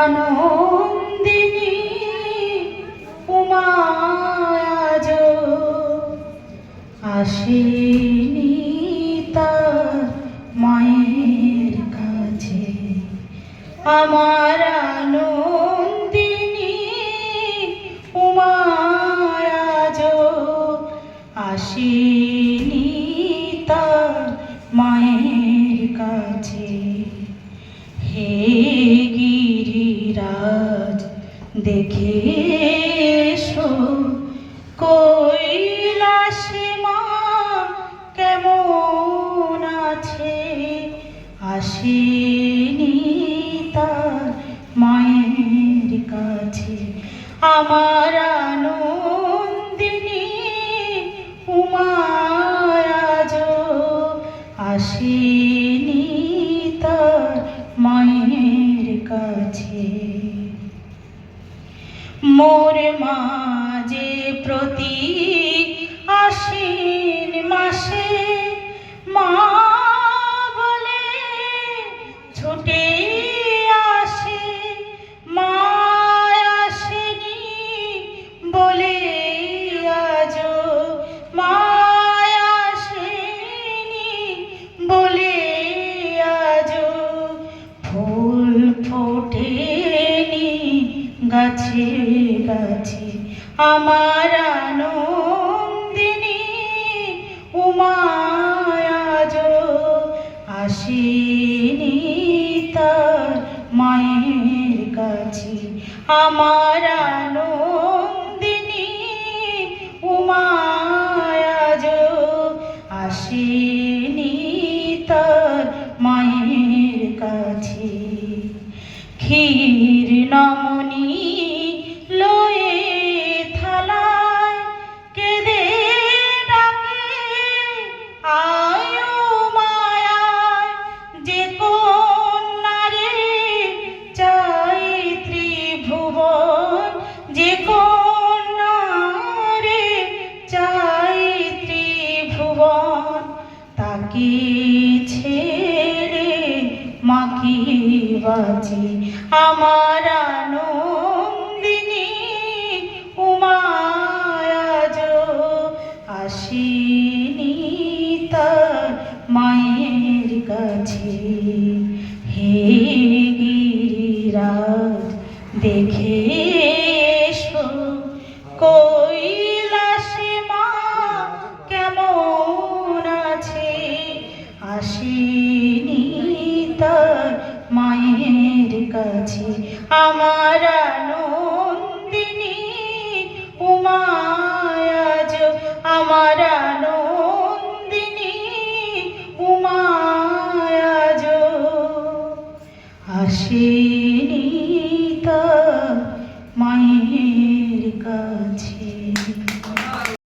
আনন্দিনী উমায়াজ আসেনি তার মায়ের কাছে। আমার আনন্দিনী উমায়াজ আসেনি দেখে এসো কৈলাসে মা কেমন আছে? আসেনি তার মায়ের কাছে। আমার আনন্দিনী উমায়াজ আসেনি তার মায়ের কাছে। মোর মাঝে প্রতি আশ্বিন মাসে মা বলে, ছুটে আসে মা আসেনি বলে আজ মা আসেনি বলে আজ, ফুল ফোটেনি গাছে গাছে আমার আনন্দিনী উমায়াজ আসেনি তার মায়ের কাছে। আমার আনন্দিনী উমায়াজ আসেনি ক্ষীর নমনি লয়ে থালায় কেঁদে ডাকে, আয়ো মায়ায় যে কন্যারে চাই ত্রিভুবন, যে কন্যারে চাই ত্রিভুবন, তাকে ছেড়ে মাকি বাজি আমার আনন্দিনী উমারাজ আসিনি তার মায়ের কাছে। হে গিরিরাজ দেখে কাছে। আমার আনন্দিনী উমায়াজ আমার আনন্দিনী উমায়াজ আসে